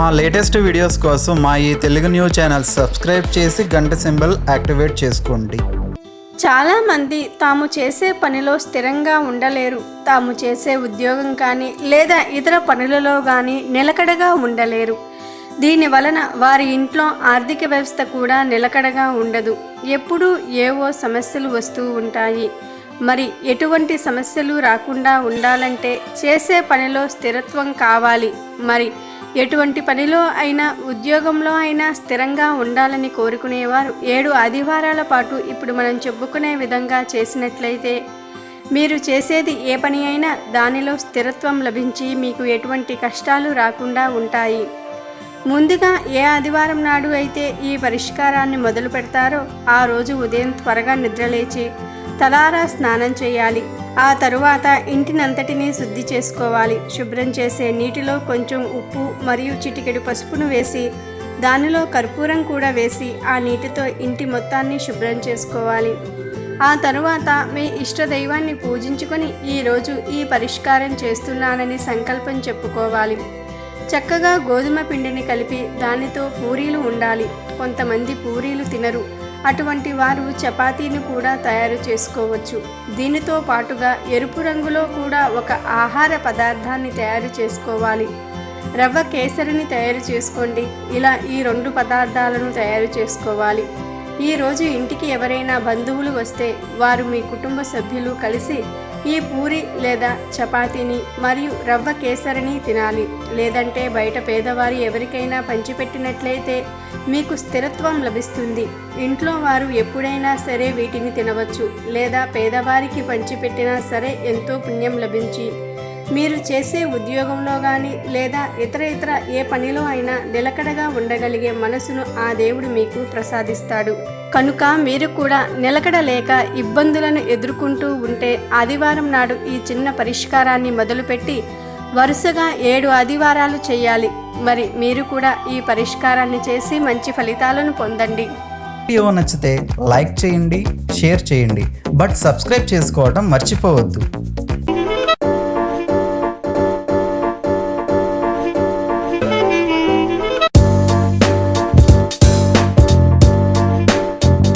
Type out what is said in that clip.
మా latest videos కోసం మా ఈ తెలుగు న్యూస్ ఛానల్ సబ్స్క్రైబ్ చేసి గంట సింబల్ యాక్టివేట్ చేసుకోండి. చాలామంది తాము చేసే పనిలో స్థిరంగా ఉండలేరు. తాము చేసే ఉద్యోగం కానీ లేదా ఇతర పనులలో కానీ నిలకడగా ఉండలేరు. దీని వలన వారి ఇంట్లో ఆర్థిక వ్యవస్థ కూడా నిలకడగా ఉండదు. ఎప్పుడూ ఏవో సమస్యలు వస్తూ ఉంటాయి. మరి ఎటువంటి సమస్యలు రాకుండా ఉండాలంటే చేసే పనిలో స్థిరత్వం కావాలి. మరి ఎటువంటి పనిలో అయినా ఉద్యోగంలో అయినా స్థిరంగా ఉండాలని కోరుకునేవారు. ఏడు ఆదివారాల పాటు ఇప్పుడు మనం చెప్పుకునే విధంగా చేసినట్లయితే మీరు చేసేది ఏ పని అయినా దానిలో స్థిరత్వం లభించి మీకు ఎటువంటి కష్టాలు రాకుండా ఉంటాయి. ముందుగా ఏ ఆదివారం నాడు అయితే ఈ పరిష్కారాన్ని మొదలు పెడతారో ఆ రోజు ఉదయం త్వరగా నిద్రలేచి తలారా స్నానం చేయాలి. ఆ తరువాత ఇంటినంతటినీ శుద్ధి చేసుకోవాలి. శుభ్రం చేసే నీటిలో కొంచెం ఉప్పు మరియు చిటికెడు పసుపును వేసి దానిలో కర్పూరం కూడా వేసి ఆ నీటితో ఇంటి మొత్తాన్ని శుభ్రం చేసుకోవాలి. ఆ తరువాత మీ ఇష్ట దైవాన్ని పూజించుకొని ఈరోజు ఈ పరిష్కారం చేస్తున్నానని సంకల్పం చెప్పుకోవాలి. చక్కగా గోధుమ పిండిని కలిపి దానితో పూరీలు ఉండాలి. కొంతమంది పూరీలు తినరు. అటువంటి వారు చపాతీని కూడా తయారు చేసుకోవచ్చు. దీనితో పాటుగా ఎరుపు రంగులో కూడా ఒక ఆహార పదార్థాన్ని తయారు చేసుకోవాలి. రవ్వ కేసరిని తయారు చేసుకోండి. ఇలా ఈ రెండు పదార్థాలను తయారు చేసుకోవాలి. ఈరోజు ఇంటికి ఎవరైనా బంధువులు వస్తే వారు మీ కుటుంబ సభ్యులు కలిసి ఈ పూరి లేదా చపాతీని మరియు రవ్వ కేసరిని తినాలి. లేదంటే బయట పేదవారి ఎవరికైనా పంచిపెట్టినట్లయితే మీకు స్థిరత్వం లభిస్తుంది. ఇంట్లో వారు ఎప్పుడైనా సరే వీటిని తినవచ్చు. లేదా పేదవారికి పంచిపెట్టినా సరే ఎంతో పుణ్యం లభించి మీరు చేసే ఉద్యోగంలో కానీ లేదా ఇతర ఇతర ఏ పనిలో అయినా నిలకడగా ఉండగలిగే మనసును ఆ దేవుడు మీకు ప్రసాదిస్తాడు. కనుక మీరు కూడా నిలకడ లేక ఇబ్బందులను ఎదుర్కొంటూ ఉంటే ఆదివారం నాడు ఈ చిన్న పరిష్కారాన్ని మొదలుపెట్టి వరుసగా ఏడు ఆదివారాలు చేయాలి. మరి మీరు కూడా ఈ పరిష్కారాన్ని చేసి మంచి ఫలితాలను పొందండి. వీడియో నచ్చితే లైక్ చేయండి షేర్ చేయండి. బట్ సబ్స్క్రైబ్ చేసుకోవడం మర్చిపోవద్దు.